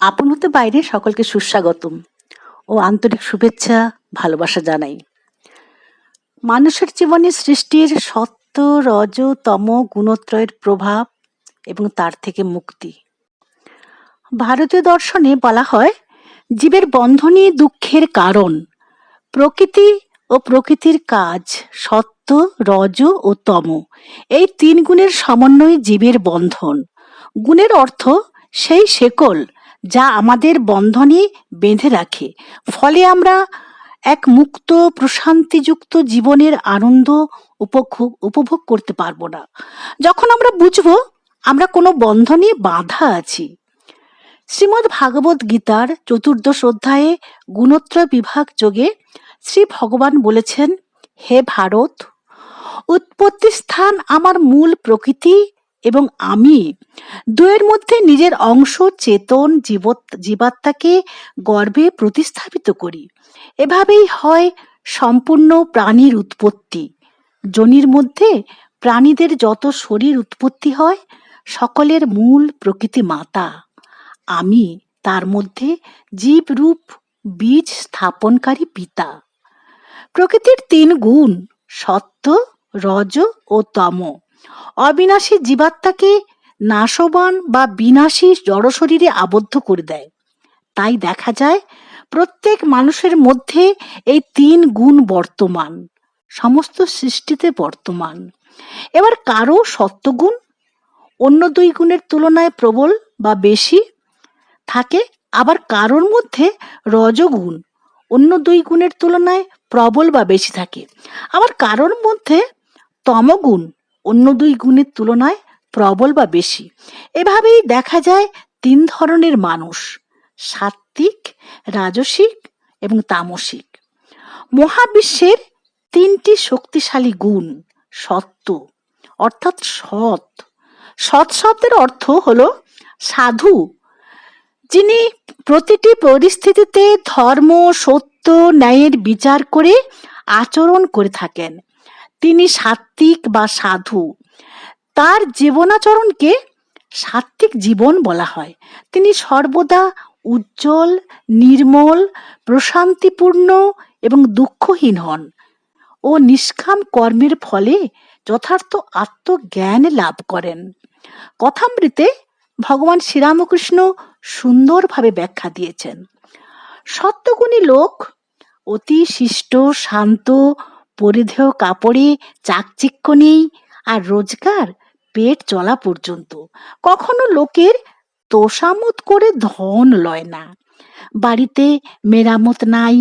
আপন হতে বাইরে সকলকে সুস্বাগতম ও আন্তরিক শুভেচ্ছা, ভালোবাসা জানাই। মানুষের জীবনে সৃষ্টির সত্য, রজ, তম, গুণত্রয়ের প্রভাব এবং তার থেকে মুক্তি। ভারতীয় দর্শনে বলা হয়, জীবের বন্ধনই দুঃখের কারণ। প্রকৃতি ও প্রকৃতির কাজ সত্য, রজ ও তম। এই তিন গুণের সমন্বয় জীবের বন্ধন। গুণের অর্থ সেই শেকল যা আমাদের বন্ধনে বেঁধে রাখে। ফলে আমরা এক মুক্ত, প্রশান্তিযুক্ত জীবনের আনন্দ উপভোগ করতে পারব না। যখন আমরা বুঝব আমরা কোনো বন্ধনে বাঁধা আছি। শ্রীমদ্ ভাগবত গীতার চতুর্দশ অধ্যায়ে গুণত্রয় বিভাগ যোগে শ্রী ভগবান বলেছেন, হে ভারত উৎপত্তি স্থান আমার মূল প্রকৃতি এবং আমি দুয়ের মধ্যে নিজের অংশ, চেতন, জীবত, জীবাত্মাকে গর্বে প্রতিস্থাপিত করি। এভাবেই হয় সম্পূর্ণ প্রাণীর উৎপত্তি। যোনির মধ্যে প্রাণীদের যত শরীর উৎপত্তি হয়, সকলের মূল প্রকৃতি মাতা। আমি তার মধ্যে জীব রূপ বীজ স্থাপনকারী পিতা। প্রকৃতির তিন গুণ, সত্য, রজ ও তম। অবিনাশী জীবাত্মাকে নাশবান বা বিনাশী জড়শরীরে আবদ্ধ করে দেয়। তাই দেখা যায়, প্রত্যেক মানুষের মধ্যে এই তিন গুণ বর্তমান, সমস্ত সৃষ্টিতে বর্তমান। এবার কারও সত্যগুণ অন্য দুই গুণের তুলনায় প্রবল বা বেশি থাকে, আবার কারোর মধ্যে রজগুণ অন্য দুই গুণের তুলনায় প্রবল বা বেশি থাকে। আবার কারোর মধ্যে তমগুণ অন্য দুই গুণের তুলনায় প্রবল বা বেশি। এভাবেই দেখা যায় তিন ধরনের মানুষ, সাত্ত্বিক, রাজসিক এবং তামসিক। মহাবিশ্বের তিনটি শক্তিশালী গুণ সত্য, অর্থাৎ সৎ। সৎ শব্দের অর্থ হলো সাধু, যিনি প্রতিটি পরিস্থিতিতে ধর্ম, সত্য, ন্যায়ের বিচার করে আচরণ করে থাকেন। তিনি সাত্ত্বিক বা সাধু। তার জীবনাচরণকে সাত্ত্বিক জীবন বলা হয়। তিনি সর্বদা উজ্জ্বল, নির্মল, প্রশান্তিপূর্ণ এবং দুঃখহীন হন ও নিষ্কাম কর্মের ফলে যথার্থ আত্মজ্ঞান লাভ করেন। কথামৃতে ভগবান শ্রীরামকৃষ্ণ সুন্দরভাবে ব্যাখ্যা দিয়েছেন। সত্যগুণী লোক অতি শিষ্ট, শান্ত পরিধেয় কাপড়ে চাকচিক্য নেই আর রোজগার পেট চলা পর্যন্ত। কখনো লোকের তোষামত করে ধন লয় না। বাড়িতে মেরামত নাই,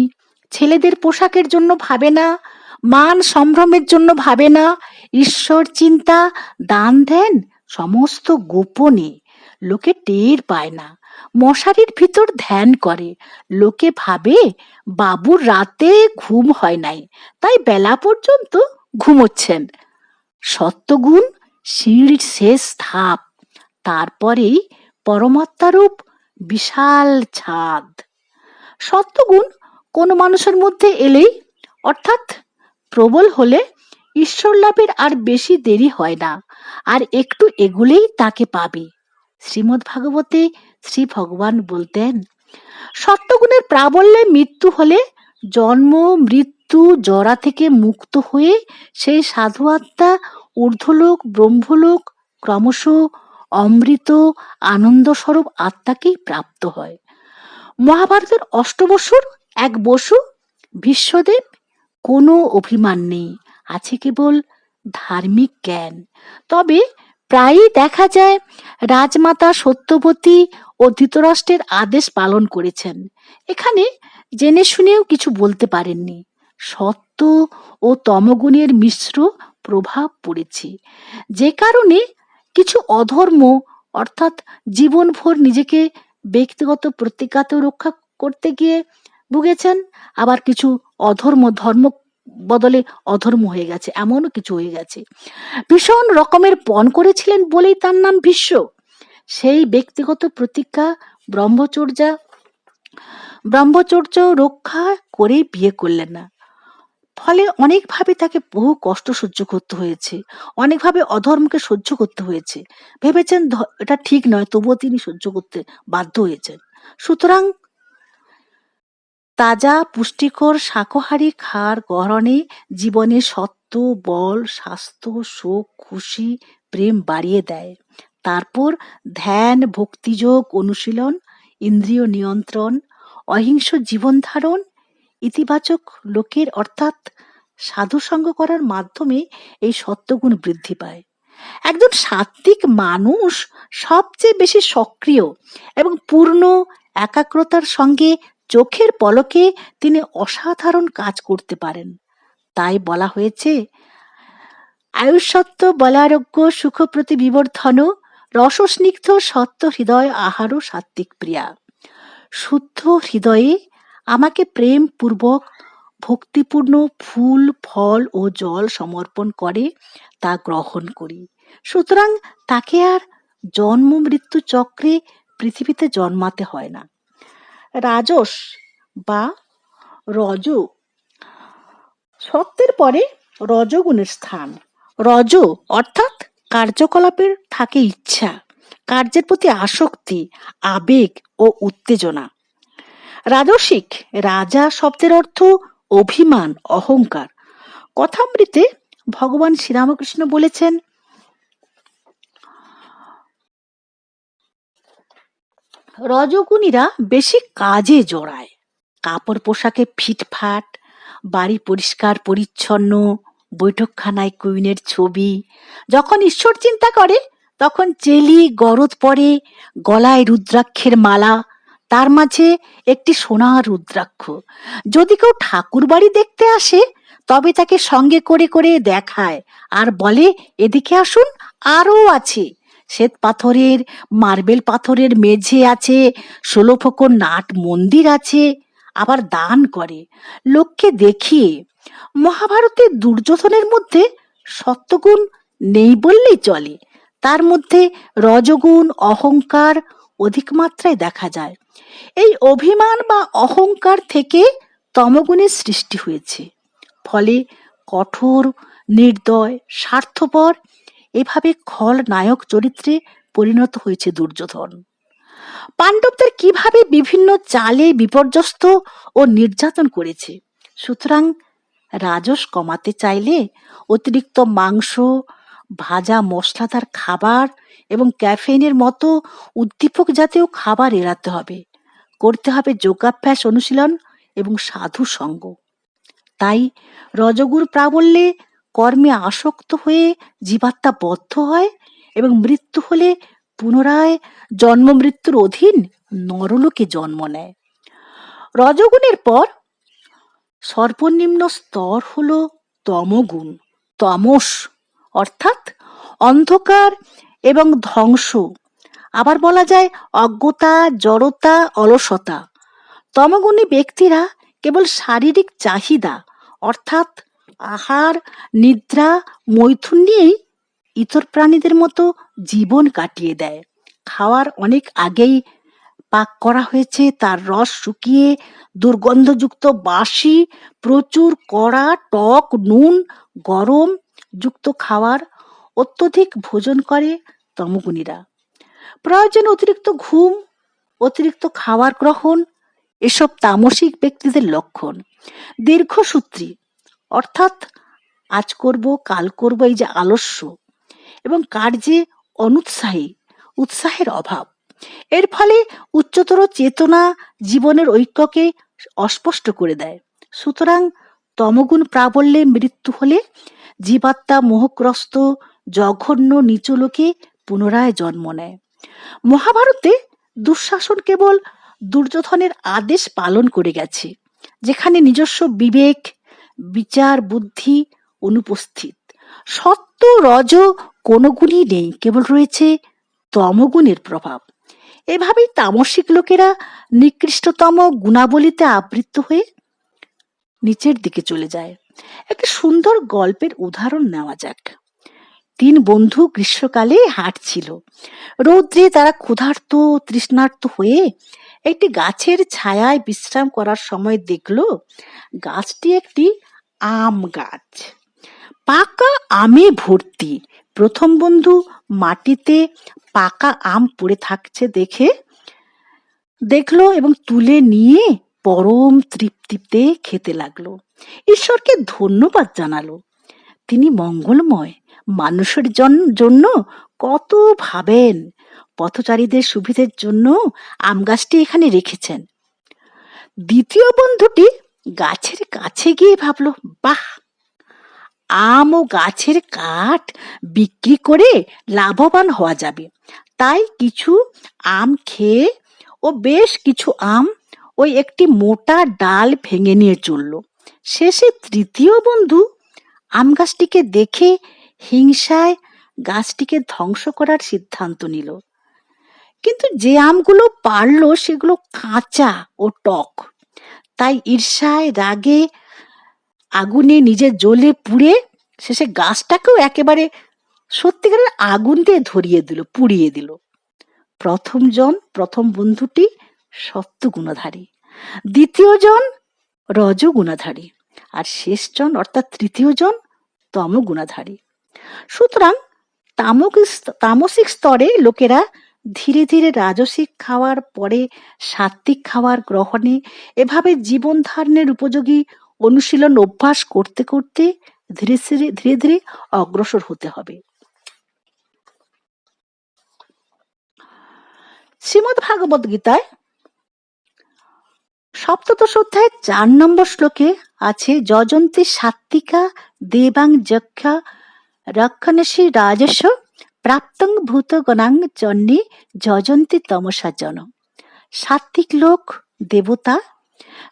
ছেলেদের পোশাকের জন্য ভাবে না, মান সম্ভ্রমের জন্য ভাবে না, ঈশ্বর চিন্তা, দান দেন সমস্ত গোপনে। লোকে টের পায় না। মশারির ভিতর ধ্যান করে। লোকে ভাবে, বাবুর রাতে ঘুম হয় নাই, তাই বেলা পর্যন্ত ঘুমোচ্ছেন। সত্যগুণ সিঁড়ির শেষ ধাপ, তারপরেই পরমাত্মারূপ বিশাল ছাদ। সত্যগুণ কোনো মানুষের মধ্যে এলেই, অর্থাৎ প্রবল হলে ঈশ্বর লাভের আর বেশি দেরি হয় না, আর একটু এগুলেই তাকে পাবে। শ্রীমদ্ ভাগবতে শ্রী ভগবান বলতেন, সত্যগুণের প্রাবল্যে মৃত্যু হলে জন্ম, মৃত্যু, জরা থেকে মুক্ত হয়ে সেই সাধু আত্মা ঊর্ধ্বলোক, ব্রহ্মলোক, ক্রমশ অমৃত, আনন্দস্বরূপ আত্মাকেই প্রাপ্ত হয়। মহাভারতের অষ্টবসুর এক বসু, বিশ্বদেব, কোনো অভিমান নেই, আছে কেবল ধার্মিক জ্ঞান। তবে প্রায়ই দেখা যায় রাজমাতা সত্যবতী ও ধৃতরাষ্ট্রের আদেশ পালন করেছেন। এখানে জেনে শুনেও কিছু বলতে পারেননি। সত্য ও তমগুণের মিশ্র প্রভাব পড়েছে। যে কারণে কিছু অধর্ম, অর্থাৎ জীবনভর নিজেকে ব্যক্তিগত প্রতিজ্ঞাতে রক্ষা করতে গিয়ে ভুগেছেন, আবার কিছু অধর্ম ধর্ম বদলে অধর্ম হয়ে গেছে, এমনও কিছু হয়ে গেছে। ভীষণ রকমের পণ করেছিলেন বলেই তার নাম ভীষ্ম। সেই ব্যক্তিগত প্রতিজ্ঞা ব্রহ্মচর্যা, ব্রহ্মচর্য রক্ষা করেই বিয়ে করলেন না। ফলে অনেকভাবে তাকে বহু কষ্ট সহ্য করতে হয়েছে, অনেকভাবে অধর্মকে সহ্য করতে হয়েছে। ভেবেছেন এটা ঠিক নয়, তবুও তিনি সহ্য করতে বাধ্য হয়েছেন। সুতরাং তাজা পুষ্টিকর শাকাহারী খাওয়ার গ্রহণে জীবনে সত্য বল, স্বাস্থ্য সুখ খুশি, প্রেম বাড়িয়ে দেয়। তারপর ধ্যান, ভক্তিযোগ, অনুশীলন, ইন্দ্রিয় নিয়ন্ত্রণ, অহিংস জীবন ধারণ, ইতিবাচক লোকের অর্থাৎ সাধুসঙ্গ করার মাধ্যমে এই সত্যগুণ বৃদ্ধি পায়। একজন সাত্ত্বিক মানুষ সবচেয়ে বেশি সক্রিয় এবং পূর্ণ একাগ্রতার সঙ্গে চোখের পলকে তিনি অসাধারণ কাজ করতে পারেন। তাই বলা হয়েছে, আয়ুষত্ব বলারোগ্য সুখপ্রতি বিবর্ধন, রসস্নিগ্ধ, সত্য হৃদয়, আহারও সাত্ত্বিক প্রিয়া। শুদ্ধ হৃদয়ে আমাকে প্রেম পূর্বক ভক্তিপূর্ণ ফুল, ফল ও জল সমর্পণ করে, তা গ্রহণ করি। সুতরাং তাকে আর জন্ম মৃত্যু চক্রে পৃথিবীতে জন্মাতে হয় না। রাজস বা রজ। সত্যের পরে রজগুণের স্থান। রজ অর্থাৎ কার্যকলাপের থাকে ইচ্ছা, কার্যের প্রতি আসক্তি, আবেগ ও উত্তেজনা। রাজসিক রাজা শব্দের অর্থ অভিমান, অহংকার। কথামৃতে ভগবান শ্রীরামকৃষ্ণ বলেছেন রজগুণীরা বেশি কাজে জড়ায়। কাপড় পোশাকে ফিটফাট, বাড়ি পরিষ্কার পরিচ্ছন্ন, বৈঠকখানায় কুইনের ছবি। যখন ঈশ্বর চিন্তা করে, তখন চেলি গরদ পরে গলায় রুদ্রাক্ষের মালা। তার মাঝে একটি সোনার রুদ্রাক্ষ। যদি কেউ ঠাকুর বাড়ি দেখতে আসে, তবে তাকে সঙ্গে করে করে দেখায়। আর বলে, এদিকে আসুন, আরও আছে। শ্বেত পাথরের, মার্বেল পাথরের মেঝে আছে, ষোলো ফোকর নাট মন্দির আছে, আবার দান করে। লোককে দেখিয়ে মহাভারতের দুর্যোধনের মধ্যে সত্যগুণ নেই বললেই চলে। তার মধ্যে রজগুণ, অহংকার অধিক মাত্রায় দেখা যায়। এই অভিমান বা অহংকার থেকে তমগুণের সৃষ্টি হয়েছে। ফলে কঠোর, নির্দয়, স্বার্থপর এভাবে খল নায়ক চরিত্রে পরিণত হয়েছে দুর্যোধন। পাণ্ডবদের কীভাবে বিভিন্ন চালে বিপর্যস্ত ও নির্যাতন করেছে, সুতরাং রাজস কমাতে চাইলে অতিরিক্ত মাংস, ভাজা মশলাদার খাবার এবং ক্যাফেইনের মতো উদ্দীপক জাতীয় খাবার এড়াতে হবে। করতে হবে যোগাভ্যাস অনুশীলন এবং সাধু সঙ্গ তাই রজগুর প্রাবল্যে কর্মে আসক্ত হয়ে জীবাত্মা বদ্ধ হয় এবং মৃত্যু হলে পুনরায় জন্ম মৃত্যুর অধীন নরলোকে জন্ম নেয়। রজগুণের পর সর্বনিম্ন স্তর হল তমগুণ, তমস অর্থাৎ অন্ধকার এবং ধ্বংস। আবার বলা যায় অজ্ঞতা, জড়তা, অলসতা। তমগুণী ব্যক্তিরা কেবল শারীরিক চাহিদা অর্থাৎ আহার, নিদ্রা, মৈথুন নিয়েই ইতর প্রাণীদের মতো জীবন কাটিয়ে দেয়। খাওয়ার অনেক আগেই পাক করা হয়েছে, তার রস শুকিয়ে দুর্গন্ধযুক্ত বাসি প্রচুর কড়া, টক, নুন, গরম যুক্ত খাওয়ার অত্যধিক ভোজন করে তমগুণীরা। প্রয়োজন অতিরিক্ত ঘুম, অতিরিক্ত খাবার গ্রহণ, এসব তামসিক ব্যক্তিদের লক্ষণ। দীর্ঘসূত্রী অর্থাৎ আজ করব, কাল করব, এই যে আলস্য। এবং কার্যে অনুৎসাহী, উৎসাহের অভাব। এর ফলে উচ্চতর চেতনা জীবনের ঐক্যকে অস্পষ্ট করে দেয়। সুতরাং তমগুণ প্রাবল্যে মৃত্যু হলে জীবাত্মা মোহগ্রস্ত, জঘন্য, নিচলোকে পুনরায় জন্ম নেয়। মহাভারতে দুঃশাসন কেবল দুর্যোধনের আদেশ পালন করে গেছে, যেখানে নিজস্ব বিবেক বিচার বুদ্ধি অনুপস্থিত। সত্য রজ কোনো গুণই নেই, কেবল রয়েছে তমগুণের প্রভাব। এভাবেই তামসিক লোকেরা নিকৃষ্টতম গুণাবলীতে আবৃত্ত হয়ে নিচের দিকে চলে যায়। একটা সুন্দর গল্পের উদাহরণ নেওয়া যাক। তিন বন্ধু গ্রীষ্মকালে হাঁটছিল। রৌদ্রে তারা ক্ষুধার্ত, তৃষ্ণার্ত হয়ে একটি গাছের ছায়ায় বিশ্রাম করার সময় দেখল, গাছটি একটি আম গাছ। পাকা আমে ভর্তি। প্রথম বন্ধু মাটিতে পাকা আম পড়ে থাকছে দেখে দেখল এবং তুলে নিয়ে পরম তৃপ্তিতে খেতে লাগল। ঈশ্বরকে ধন্যবাদ জানালো। তিনি মঙ্গলময়। মানুষের জন- জন্য কত ভাবেন। পথচারীদের সুবিধের জন্য আম গাছটি এখানে রেখেছেন। দ্বিতীয় বন্ধুটি গাছের কাছে গিয়ে ভাবল, বাহ! আম ও গাছের কাঠ বিক্রি করে লাভবান হওয়া যাবে। তাই কিছু আম খেয়ে ও বেশ কিছু আম ওই একটি মোটা ডাল ভেঙে নিয়ে চলল। শেষে তৃতীয় বন্ধু আম গাছটিকে দেখে হিংসায় গাছটিকে ধ্বংস করার সিদ্ধান্ত নিল। কিন্তু যে আমগুলো পারল সেগুলো কাঁচা ও টক। তাই ঈর্ষায়, রাগে, আগুনে নিজের জ্বলে পুড়ে শেষে গাছটাকেও একেবারে সত্যিকারের আগুন দিয়ে ধরিয়ে দিল, পুড়িয়ে দিল। প্রথম জন, প্রথম বন্ধুটি সত্য গুণধারী দ্বিতীয় জন রজ গুণাধারী আর শেষ জন অর্থাৎ তৃতীয় জন তম গুণাধারী। সুতরাং তামক তামসিক স্তরে লোকেরা ধীরে ধীরে রাজসিক খাওয়ার পরে সাত্বিক খাবার গ্রহণে এভাবে জীবন ধারণের উপযোগী অনুশীলন অভ্যাস করতে করতে ধীরে ধীরে ধীরে ধীরে অগ্রসর হতে হবে। শ্রীমদ ভাগবত গীতায় সপ্তদশ অধ্যায় চার নম্বর শ্লোকে আছে, যজন্তি সাত্বিকা দেবাং যক্ষা রক্ষণসী রাজস্ব প্রাপ্তং ভূতগণাং জন্যে যজন্তি তমসা জন। সাত্বিক লোক, দেবতা,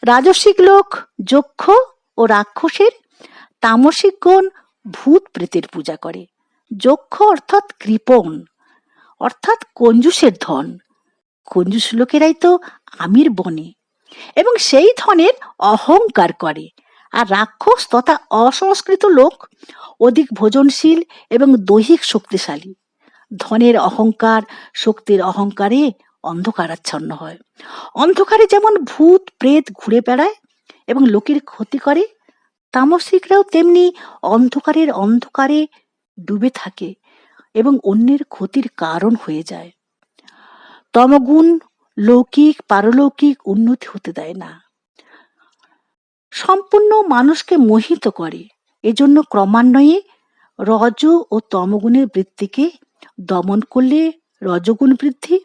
রাজসিক লোক, যক্ষ ও রাক্ষসের তামসিক গণ ভূত প্রেতের পূজা করে। যক্ষ অর্থাৎ কৃপণ, অর্থাৎ কঞ্জুসের ধন। কঞ্জুস লোকেরাই তো আমির বনে। এবং সেই ধনের অহংকার করে। আর রাক্ষস তথা অসংস্কৃত লোক অধিক ভোজনশীল এবং দৈহিক শক্তিশালী। ধনের অহংকার শক্তির অহংকারে অন্ধকারাচ্ছন্ন হয়। অন্ধকারে যেমন ভূত, প্রেত ঘুরে বেড়ায় এবং লোকের ক্ষতি করে, তামসিকরাও তেমনি অন্ধকারের অন্ধকারে ডুবে থাকে এবং অন্যের ক্ষতির কারণ হয়ে যায়। তমগুণ লৌকিক, পারলৌকিক উন্নতি হতে দেয় না। সম্পূর্ণ মানুষকে মোহিত করে। এজন্য ক্রমান্বয়ে রজ ও তমগুণের বৃত্তিকে দমন করলে রজগুণ বৃদ্ধি,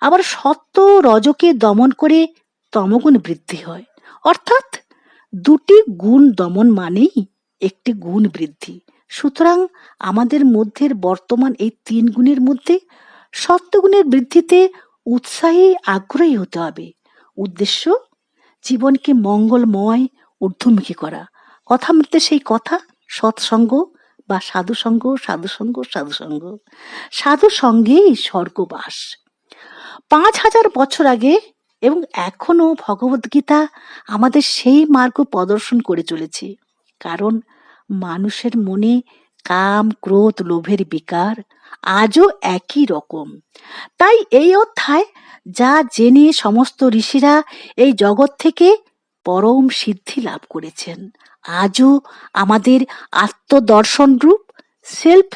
আবার সত্য রজকে দমন করে তমগুণ বৃদ্ধি হয়। অর্থাৎ দুটি গুণ দমন মানেই একটি গুণ বৃদ্ধি। সুতরাং আমাদের মধ্যের বর্তমান এই তিন গুণের মধ্যে সত্যগুণের বৃদ্ধিতে উৎসাহী আগ্রহী হতে হবে। উদ্দেশ্য, জীবনকে মঙ্গলময়, ঊর্ধ্বমুখী করা। কথা মধ্যে সেই কথা, সৎসঙ্গ বা সাধুসঙ্গ সাধুসঙ্গ সাধুসঙ্গ। সাধু সঙ্গেই স্বর্গবাস। পাঁচ হাজার বছর আগে এবং এখনও ভগবদ্গীতা আমাদের সেই মার্গ প্রদর্শন করে চলেছে। কারণ মানুষের মনে কাম, ক্রোধ, লোভের বিকার আজও একই রকম। তাই এই অধ্যায় যা জেনে সমস্ত ঋষিরা এই জগৎ থেকে পরম সিদ্ধি লাভ করেছেন, আজও আমাদের আত্মদর্শন রূপ সেলফ